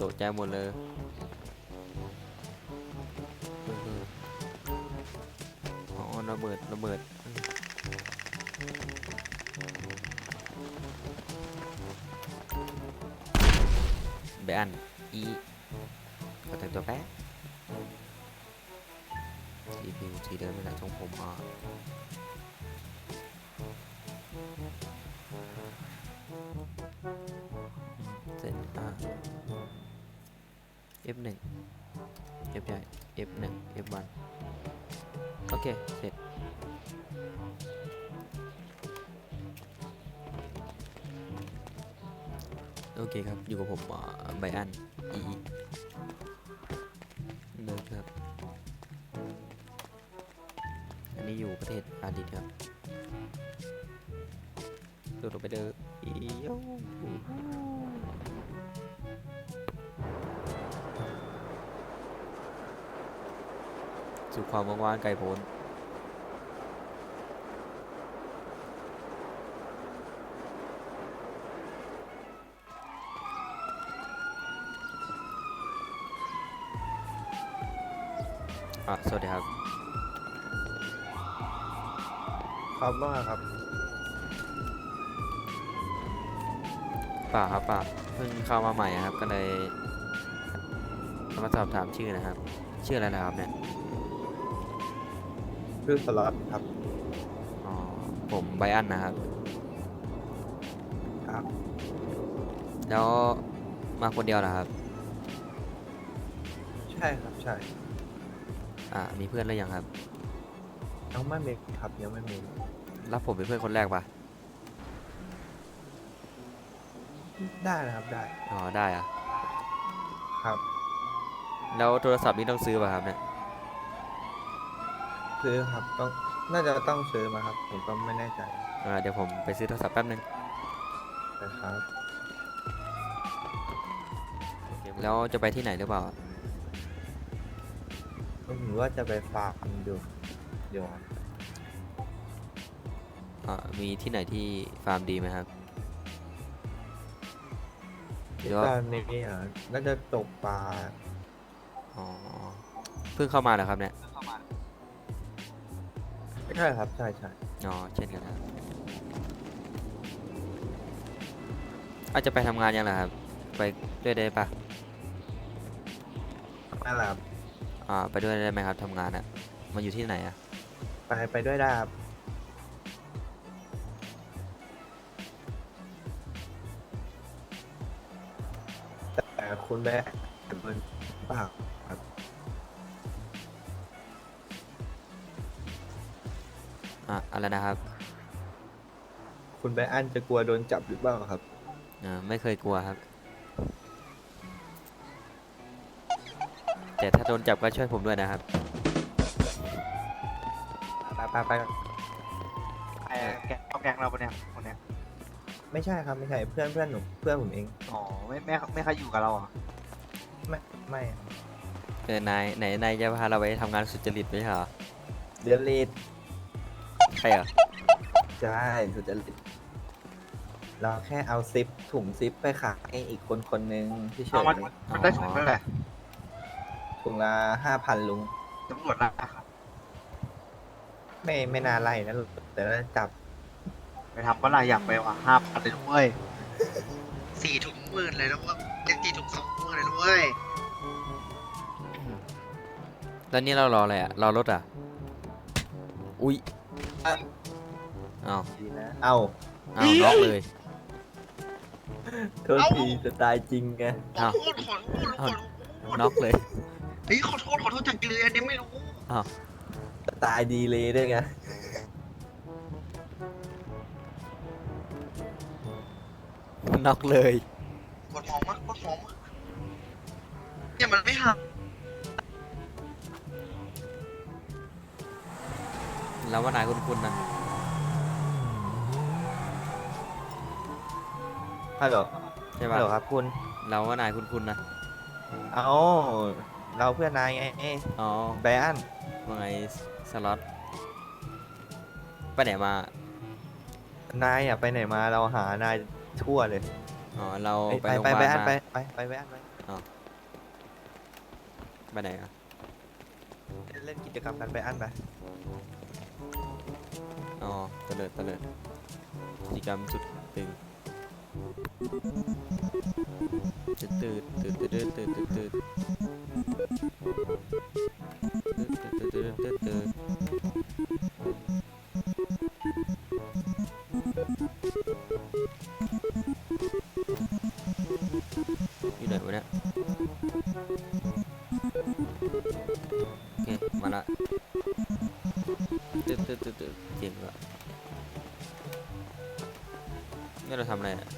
ตกใจหมดเลยอ๋อระเบิดระเบิดแบนอีขอแต่งตัวแป๊บสีผิวสีเดิมไม่ได้ทรงผมอะ F1 F ใหญ่ F1 F1 โอเค เสร็จ โอเคครับ อยู่กับผมไบอันอีเดินครับ อันนี้อยู่ประเทศอาดิตครับโดดไปเด้ออีโย สู่ความว่างๆไกลโพ้นอะสวัสดีครับ ครับว่าครับ ป่าครับป่าเพิ่งเข้ามาใหม่อะครับ ก็เลยมาสอบถามชื่อนะครับ ชื่ออะไรนะครับเนี่ย ชื่อสล็อตครับอ๋อผมไบอันนะครับ ครับ แล้วมาคนเดียวเหรอครับ ใช่ครับใช่อ่า มีเพื่อนหรือยังครับ ยังไม่มีครับยังไม่มีรับผมเป็นเพื่อนคนแรกปะได้นะครับได้อ๋อ ได้อะครับ แล้วโทรศัพท์นี่ต้องซื้อป่ะครับเนี่ย ซื้อครับต้องน่าจะต้องซื้อมาครับ ผมก็ไม่แน่ใจอ่าเดี๋ยวผมไปซื้อโทรศัพท์แป๊บนึงนะครับแล้วจะไปที่ไหนหรือเปล่าก็ผมว่าจะไปฝากมันดูเดี๋ยวอ่ามีที่ไหนที่ฟาร์มดีไหมครับหรือว่าตอนนี้อะน่าจะตกปลาอ๋อเพิ่งเข้ามาเหรอครับเนี่ย ใช่ครับ ใช่ใช่อ๋อเช่นกันครับอาจจะไปทำงานยังไงครับ ไปด้วยได้ปะนั่นแหละครับอ่าไปด้วยได้ไหมครับทำงานอะมันอยู่ที่ไหนอะไปไปด้วยได้ครับแต่คุณแม่เป็นเปล่า อะอะไรนะครับคุณแบอันจะกลัวโดนจับหรือเปล่าครับ อ่าไม่เคยกลัวครับ แต่ถ้าโดนจับก็ช่วยผมด้วยนะครับ ไปไปไปไอ้แกงเอาแกงเราปะเนี่ยคนเนี้ยไม่ใช่ครับไม่ใช่เพื่อนเพื่อนหนูเพื่อนผมเองอ๋อไม่ไม่ไม่เคยอยู่กับเราเหรอะไม่ไม่ครับเออนายไหนนายจะพาเราไปทำงานสุจริตไม่ใช่เหรอเดือนลีดใช่เหรอใช่สุจริตเราแค่เอาซิปถุงซิปไปขายให้อีกคนคนหนึ่งที่เฉเอายมันมันได้ถุงเท่าไหร่ถุงละห้าพันลุง ตำรวจนะครับไม่ไม่น่าไล่นะแต่น่าจับไปทำก็ลายอยากไปว่ะห้าพันเลยด้วยสี่ถุงหมื่นเลยนะเว่าเจ็ดสี่ถุงสองหมื่นเลยด้วยแล้วนี่เรารออะไรอะรอรถอะอุ้ย อะอ้าวดีนะเอาอ้าวล็อกเลยโทษทีสไตล์จริงไงขอโทษขอโทษขอโทษน็อกเลยเฮ้ยขอโทษขอโทษจากเลยอันนี้ไม่รู้สไตล์ดีเลยด้วยไงน็อกเลยปวดหมองมากปวดหมองมากเนี่ยมันไม่หัก แล้วว่านายคุ้นๆนะฮัลโหลใช่ฮัป่ะลโหลครับคุณ เราว่านายคุ้นๆนะเอาเราเพื่อนนายไงเอ้ยอ๋อแบอันว่าไงสล็อตไปไหนมานายอะไปไหนมาเราหานายทั่วเลย อ๋อเราไปไปไปโรงพไปยาบาลไปอันมาไปไปไปไปอันไปอ๋อไปไหนอะเล่นกิจกรรมกันไปอันไป อ๋อเตลิดเตลิดกิจกรรมสุดตึงตืดตืดตืดตืดตืดตืดตืดตืดตืดตืดตืดตืด ตึ๊ดตึ๊ดตึ๊ดเจ๋งอะนี่เราทำอะไรอะ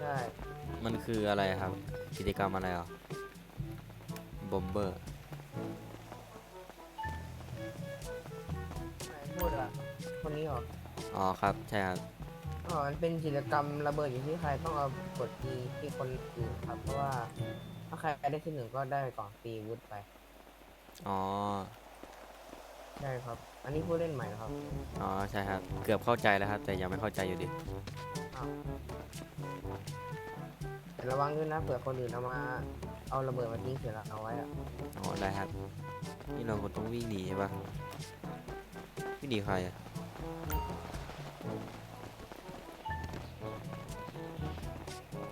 ใช่มันคืออะไรครับ กิจกรรมอะไรอะบอมเบอร์ไหนพูดอะคนนี้เหรอ อ๋อครับ ใช่ครับ อ๋อ มันเป็นกิจกรรมระเบิดอยู่ที่ใครต้องเอากดทีที่คนอื่นครับ เพราะว่า ถ้าใครได้ที่หนึ่งก็ได้กล่องตีวุฒไป อ๋อ ใช่ครับ อันนี้ผู้เล่นใหม่ครับ อ๋อ ใช่ครับ เกือบเข้าใจแล้วครับ แต่ยังไม่เข้าใจอยู่ดิอ้าวแต่ระวังด้วยนะเผื่อคนอื่นเอามา เอาระเบิดมาทิ้งเสียเราไว้อะอ๋อ ได้ครับ นี่เราก็ต้องวิ่งหนีใช่ปะวิ่งหนีใครอะ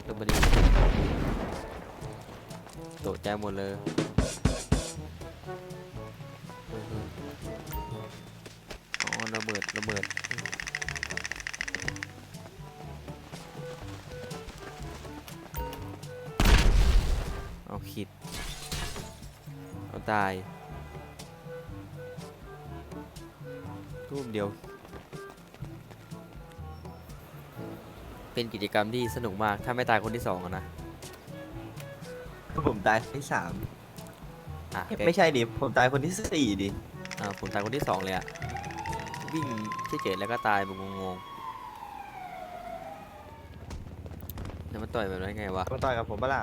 เริ่มมาดีโตะใจหมดเลยอ๋อระเบิดระเบิดเอาขิด เอาตายรูปเดียว เป็นกิจกรรมที่สนุกมาก ถ้าไม่ตายคนที่สองนะ ผมตายที่สามอะเอ๊ะใกล้ไม่ใช่ดิ ผมตายคนที่สี่ดิ อ่าผมตายคนที่สองเลยอะวิ่งเฉยๆแล้วก็ตายแบบงงๆแล้วมันต่อยแบบนั้นไงวะ มาต่อยกับผมปะล่ะ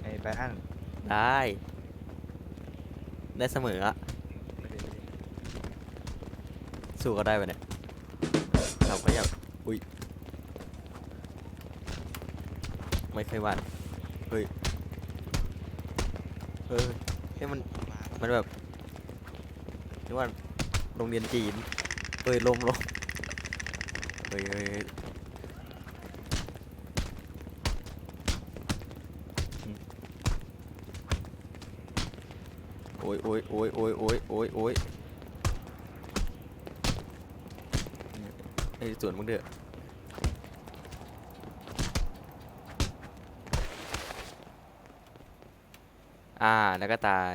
ไอ้ไปอันได้ ได้เสมออะสู้ก็ได้ไปะเนี่ยเราก็อยากอุ้ย ไม่เคยหวั่นเฮ้ย เออเฮ้ยมันมันแบบนึกว่าโรงเรียนจีนเฮ้ยลมลมเฮ้ยเฮ้ยเฮ้ยโอ้ยโอ้ยโอ้ยโอ้ยโอ้ยโอ้ยโอ้ยไอ้ส่วนมึงเด้อ อ่า แล้วก็ตาย